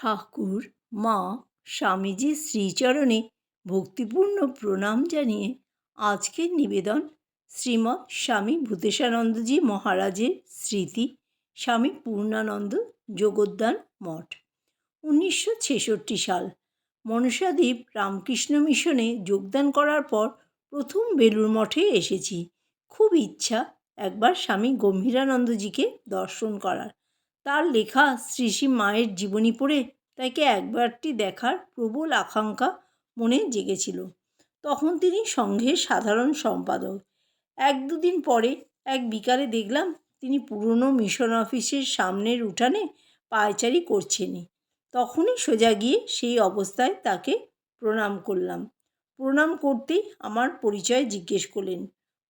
ঠাকুর, মা স্বামীজির শ্রীচরণে ভক্তিপূর্ণ প্রণাম জানিয়ে আজকের নিবেদন শ্রীমৎ স্বামী ভূতেশানন্দজি মহারাজের স্মৃতি, স্বামী পূর্ণানন্দ যোগোদ্যান মঠ। উনিশশো ছেষট্টি সাল মনসাদ্বীপ রামকৃষ্ণ মিশনে যোগদান করার পর প্রথম বেলুর মঠে এসেছি। খুব ইচ্ছা একবার স্বামী গম্ভীরানন্দজিকে দর্শন করার। তার লেখা শ্রী মায়ের জীবনী পড়ে তাকে একবারটি দেখার প্রবল আকাঙ্ক্ষা মনে জেগেছিল। তখন তিনি সংঘের সাধারণ সম্পাদক। এক দুদিন পরে এক বিকালে দেখলাম তিনি পুরনো মিশন অফিসের সামনের উঠানে পায়চারি করছেন। তখনই সোজা গিয়ে সেই অবস্থায় তাকে প্রণাম করলাম। প্রণাম করতেই আমার পরিচয় জিজ্ঞেস করলেন।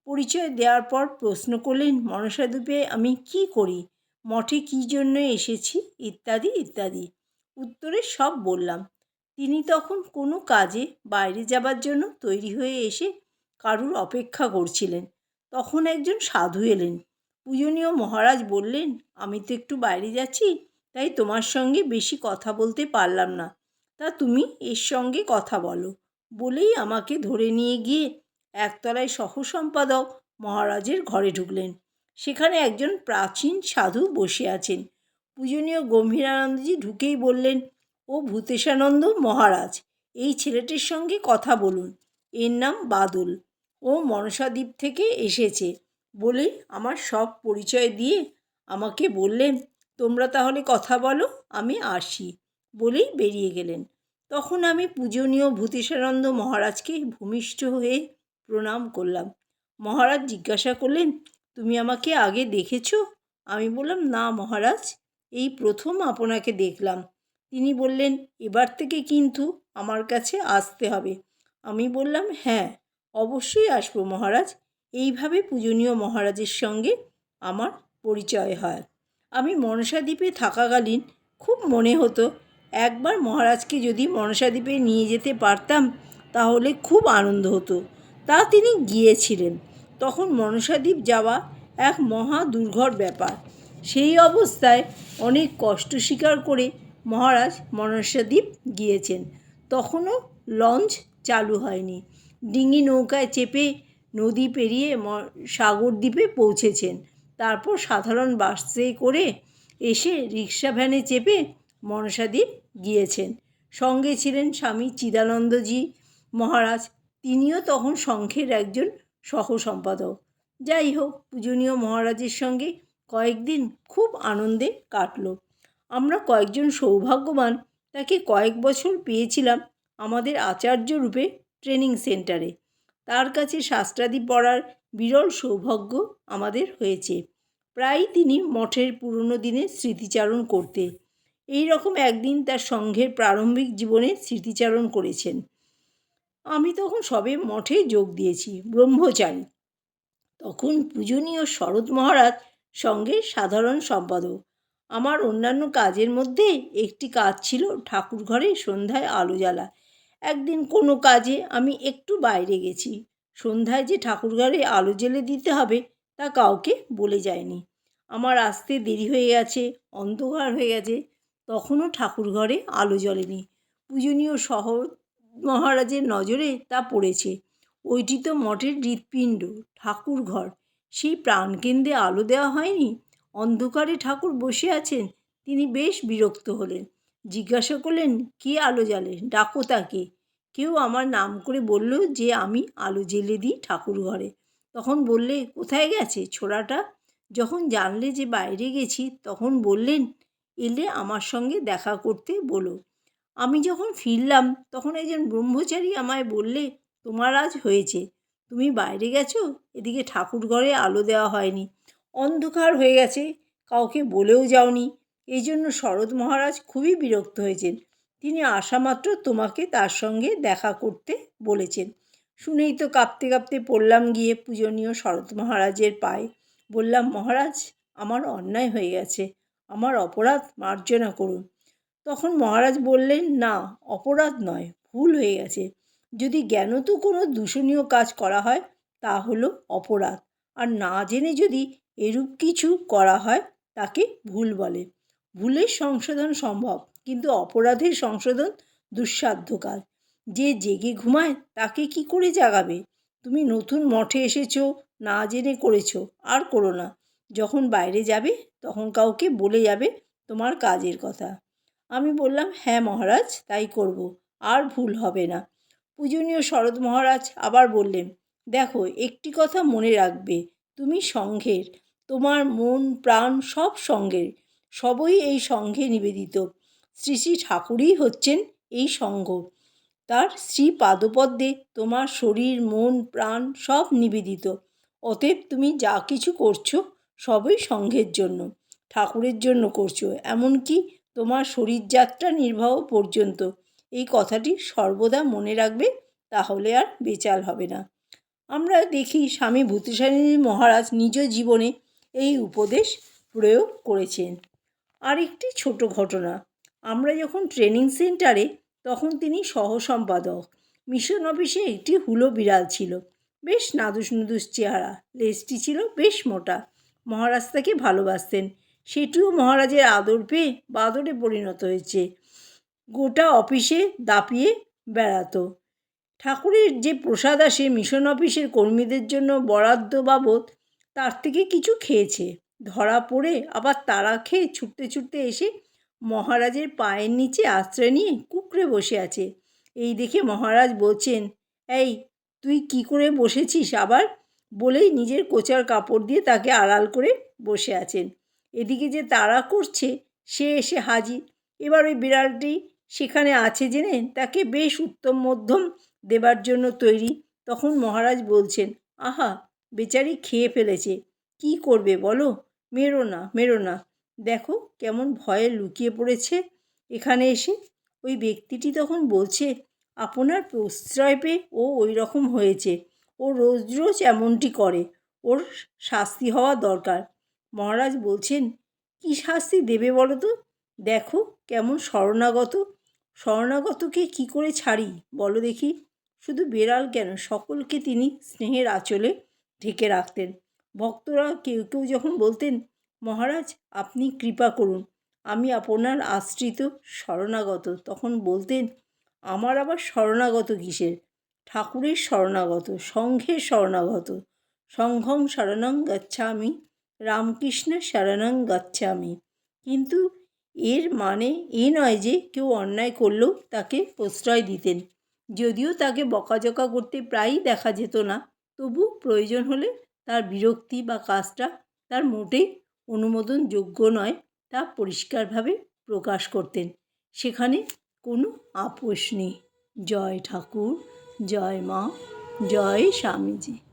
পরিচয় দেওয়ার পর প্রশ্ন করলেন মনসাদ্বীপে আমি কি করি? মঠে কী জন্য এসেছি? ইত্যাদি ইত্যাদি। উত্তরে সব বললাম। তিনি তখন কোনো কাজে বাইরে যাবার জন্য তৈরি হয়ে এসে কারুর অপেক্ষা করছিলেন। তখন একজন সাধু এলেন। পূজনীয় মহারাজ বললেন, আমি তো একটু বাইরে যাচ্ছি, তাই তোমার সঙ্গে বেশি কথা বলতে পারলাম না। তা তুমি এর সঙ্গে কথা বলো। বলেই আমাকে ধরে নিয়ে গিয়ে একতলায় সহ সম্পাদক মহারাজের ঘরে ঢুকলেন। সেখানে একজন প্রাচীন সাধু বসে আছেন। পূজনীয় গম্ভীরানন্দজি ঢুকেই বললেন, ও ভূতেশানন্দ মহারাজ, এই ছেলেটির সঙ্গে কথা বলুন। এর নাম বাদল। ও মনসাদ্বীপ থেকে এসেছে। বলে আমার সব পরিচয় দিয়ে আমাকে বললেন, তোমরা তাহলে কথা বলো, আমি আসি। বলেই বেরিয়ে গেলেন। তখন আমি পূজনীয় ভূতেশানন্দ মহারাজকে ভূমিষ্ঠ হয়ে প্রণাম করলাম। মহারাজ জিজ্ঞাসা করলেন তুমি আমাকে আগে দেখেছ? আমি বললাম, না মহারাজ। এই প্রথম আপনাকে দেখলাম। তিনি বললেন, এবার থেকে কিন্তু আমার কাছে আসতে হবে। আমি বললাম হ্যাঁ অবশ্যই আসব মহারাজ। এইভাবে পূজনীয় মহারাজের সঙ্গে আমার পরিচয় হয়। আমি মনসাদ্বীপে থাকাকালীন খুব মনে হতো, একবার মহারাজকে যদি মনসাদ্বীপে নিয়ে যেতে পারতাম, তাহলে খুব আনন্দ হতো। তা তিনি গিয়েছিলেন। তখন মনসাদ্বীপ যাওয়া এক মহা দুর্ঘর ব্যাপার। সেই অবস্থায় অনেক কষ্ট স্বীকার করে মহারাজ মনসাদ্বীপ গিয়েছেন। তখনও লঞ্চ চালু হয়নি। ডিঙি নৌকায় চেপে নদী পেরিয়ে সাগর দ্বীপে পৌঁছেছেন। তারপর সাধারণ বাসে করে এসে রিক্সা ভ্যানে চেপে মনসাদ্বীপ গিয়েছেন। সঙ্গে ছিলেন স্বামী চিদানন্দজি মহারাজ। তিনিও তখন সংঘের একজন সহ সম্পাদক যাই হোক পূজনীয় মহারাজের সঙ্গে কয়েকদিন খুব আনন্দে কাটল। আমরা কয়েকজন সৌভাগ্যবান, তাকে কয়েক বছর পেয়েছিলাম আমাদের আচার্য রূপে ট্রেনিং সেন্টারে। তার কাছে শাস্ত্রাদি পড়ার বিরল সৌভাগ্য আমাদের হয়েছে। প্রায়ই তিনি মঠের পুরনো দিনে স্মৃতিচারণ করতে। এই রকম একদিন তার সংঘের প্রারম্ভিক জীবনে স্মৃতিচারণ করেছেন। আমি তখন সবে মঠে যোগ দিয়েছি, ব্রহ্মচারী। তখন পূজনীয় শরৎ মহারাজ সঙ্গে সাধারণ সম্পাদক। আমার অন্যান্য কাজের মধ্যে একটি কাজ ছিল ঠাকুর ঘরে সন্ধ্যায় আলো জ্বালা। একদিন কোনো কাজে আমি একটু বাইরে গেছি। সন্ধ্যায় যে ঠাকুর ঘরে আলো জ্বেলে দিতে হবে তা কাউকে বলে যায়নি। আমার আসতে দেরি হয়ে গেছে, অন্ধকার হয়ে গেছে, তখনও ঠাকুর ঘরে আলো জ্বলেনি। পূজনীয় শহর মহারাজের নজরে তা পড়েছে। ওইটি তো মঠের হৃৎপিণ্ড ঠাকুর ঘর সেই প্রাণকেন্দ্রে আলো দেওয়া হয়নি? অন্ধকারে ঠাকুর বসে আছেন, তিনি বেশ বিরক্ত হলেন। জিজ্ঞাসা করলেন, কে আলো জ্বালে? ডাকো তাকে। কেউ আমার নাম করে বলল যে আমি আলো জ্বেলে দিই ঠাকুর ঘরে তখন বললে, কোথায় গেছে ছোড়াটা? যখন জানলে যে বাইরে গেছি, তখন বললেন, এলে আমার সঙ্গে দেখা করতে বলো। আমি যখন ফিরলাম, তখন একজন ব্রহ্মচারী আমায় বললে, তোমার আজ হয়েছে। তুমি বাইরে গেছো? এদিকে ঠাকুর ঘরে আলো দেওয়া হয়নি। অন্ধকার হয়ে গেছে। কাউকে বলেও যাওনি। এই জন্য শরৎ মহারাজ খুবই বিরক্ত হয়েছেন। তিনি আসামাত্র তোমাকে তার সঙ্গে দেখা করতে বলেছেন। শুনেই তো কাঁপতে কাঁপতে পড়লাম গিয়ে পূজনীয় শরৎ মহারাজের পায়ে। বললাম, মহারাজ, আমার অন্যায় হয়ে গেছে। আমার অপরাধ মার্জনা করুন। তখন মহারাজ বললেন, না, অপরাধ নয়, ভুল হয়ে গেছে। যদি জ্ঞানত কোনো দূষণীয় কাজ করা হয়, তা হলো অপরাধ। আর না জেনে যদি এরূপ কিছু করা হয়, তাকে ভুল বলে। ভুলের সংশোধন সম্ভব, কিন্তু অপরাধের সংশোধন দুঃসাধ্য কাজ। যে জেগে ঘুমায়, তাকে কি করে জাগাবে? তুমি নতুন মঠে এসেছ, না জেনে করেছ, আর করো না। যখন বাইরে যাবে, তখন কাউকে বলে যাবে তোমার কাজের কথা। আমি বললাম হ্যাঁ মহারাজ, তাই করব, আর ভুল হবে না। পূজনীয় শরৎ মহারাজ আবার বললেন, দেখো, একটি কথা মনে রাখবে, তুমি সংঘের তোমার মন, প্রাণ সব সঙ্গের, সবই এই সঙ্ঘে নিবেদিত। শ্রী শ্রী ঠাকুরই হচ্ছেন এই সঙ্ঘ তার শ্রী পাদপদ্মে তোমার শরীর, মন, প্রাণ সব নিবেদিত। অতএব তুমি যা কিছু করছ, সবই সঙ্ঘের জন্য, ঠাকুরের জন্য করছ। এমনকি তোমার শরীরযাত্রা নির্বাহ পর্যন্ত। এই কথাটি সর্বদা মনে রাখবে, তাহলে আর বেচাল হবে না। আমরা দেখি স্বামী ভূতিসানী মহারাজ নিজ জীবনে এই উপদেশ প্রয়োগ করেছেন। আরেকটি ছোট ঘটনা, আমরা যখন ট্রেনিং সেন্টারে, তখন তিনি সহসম্পাদক। মিশন অফিসে একটি হুলো বিড়াল ছিল, বেশ নাদুস নুদুস চেহারা, লেজটি ছিল বেশ মোটা। মহারাজ তাকে ভালোবাসতেন। সেটিও মহারাজের আদর পেয়ে বাদরে পরিণত হয়েছে। গোটা অফিসে দাপিয়ে বেড়াতো। ঠাকুরের যে প্রসাদ আসে মিশন অফিসের কর্মীদের জন্য বরাদ্দ বাবদ, তার থেকে কিছু খেয়েছে। ধরা পড়ে আবার তারা খেয়ে ছুটতে ছুটতে এসে মহারাজের পায়ের নিচে আশ্রয় নিয়ে কুকড়ে বসে আছে। এই দেখে মহারাজ বলছেন, এই, তুই কি করে বসেছিস আবার? বলেই নিজের কোচার কাপড় দিয়ে তাকে আড়াল করে বসে আছেন। এদিকে যে তাড়া করছে, সে এসে হাজির। এবার ওই বিড়ালটি সেখানে আছে জেনে তাকে বেশ উত্তম মধ্যম দেবার জন্য তৈরি। তখন মহারাজ বলছেন, আহা, বেচারি খেয়ে ফেলেছে। কি করবে বলো? মেরো না মেরো না। দেখো কেমন ভয়ে লুকিয়ে পড়েছে এখানে এসে। ওই ব্যক্তিটি তখন বলছে, আপনার প্রশ্রয় পেয়ে ও ওই রকম হয়েছে। ও রোজ রোজ এমনটি করে। ওর শাস্তি হওয়া দরকার। মহারাজ বলছেন, কী শাস্তি দেবে বলো তো? দেখো কেমন শরণাগত। শরণাগতকে কি করে ছাড়ি? বলো দেখি। শুধু বেড়াল কেন, সকলকে তিনি স্নেহের আঁচলে ঢেকে রাখতেন। ভক্তরা কেউ কেউ যখন বলতেন, মহারাজ, আপনি কৃপা করুন, আমি আপনার আশ্রিত শরণাগত। তখন বলতেন, আমার আবার শরণাগত কিসের? ঠাকুরের শরণাগত, সংঘের শরণাগত। সংঘম শরণং গচ্ছামি রামকৃষ্ণ শরণং গচ্ছামি। কিন্তু এর মানে এ নয় যে কেউ অন্যায় করলেও তাকে প্রশ্রয় দিতেন। যদিও তাকে বকাঝকা করতে প্রায়ই দেখা যেত না তবু প্রয়োজন হলে তার বিরক্তি বা কাজটা তার মোটেই অনুমোদনযোগ্য নয় তা পরিষ্কারভাবে প্রকাশ করতেন। সেখানে কোনো আপোষ নেই। জয় ঠাকুর, জয় মা, জয় স্বামীজি।